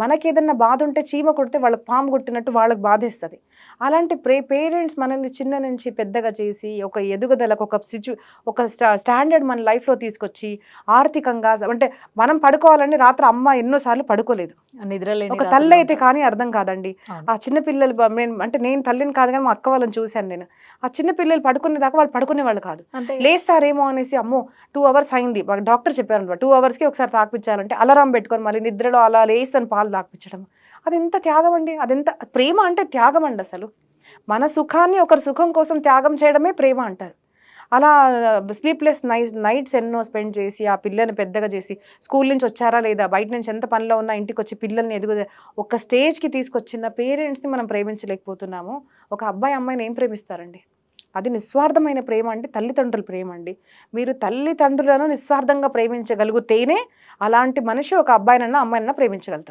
మనకి ఏదన్నా బాధ ఉంటే చీమ కొడితే వాళ్ళకి పాము కొట్టినట్టు వాళ్ళకి బాధేస్తుంది. అలాంటి ప్రే పేరెంట్స్ మనల్ని చిన్న నుంచి పెద్దగా చేసి ఒక ఎదుగుదలకు ఒక సిచ్యు ఒక స్టా స్టాండర్డ్ మన లైఫ్లో తీసుకొచ్చి ఆర్థికంగా అంటే మనం పడుకోవాలని రాత్రి అమ్మ ఎన్నోసార్లు పడుకోలేదు. నిద్రలేని ఒక తల్లి అయితే. కానీ అర్థం కాదండి. ఆ చిన్న పిల్లలు అంటే నేను తల్లిని కాదు కానీ మా అక్క వాళ్ళని చూశాను నేను. ఆ చిన్న పిల్లలు పడుకునే దాకా వాళ్ళు పడుకునే వాళ్ళు కాదు లేస్తారేమో అనేసి అమ్మో టూ అవర్స్ అయింది. మాకు డాక్టర్ చెప్పారు అనమాట టూ అవర్స్కి ఒకసారి తాకిపించాలంటే అలారం పెట్టుకొని మళ్ళీ నిద్రలో అలా లేస్తాను పాలు తాకిపించడం అది ఎంత త్యాగం అండి? అదెంత ప్రేమ అంటే త్యాగం అండి అసలు. మన సుఖాన్ని ఒకరి సుఖం కోసం త్యాగం చేయడమే ప్రేమ అంటారు. అలా స్లీప్లెస్ నైట్ నైట్స్ ఎన్నో స్పెండ్ చేసి ఆ పిల్లని పెద్దగా చేసి స్కూల్ నుంచి వచ్చారా లేదా బయట నుంచి ఎంత పనిలో ఉన్నా ఇంటికి వచ్చి పిల్లల్ని ఎదుగు ఒక స్టేజ్కి తీసుకొచ్చిన పేరెంట్స్ని మనం ప్రేమించలేకపోతున్నాము. ఒక అబ్బాయి అమ్మాయిని ఏం ప్రేమిస్తారండి? అది నిస్వార్థమైన ప్రేమ అంటే తల్లిదండ్రుల ప్రేమ అండి. మీరు తల్లిదండ్రులను నిస్వార్థంగా ప్రేమించగలిగితేనే అలాంటి మనిషి ఒక అబ్బాయినన్నా అమ్మాయినన్నా ప్రేమించగలుగుతారు.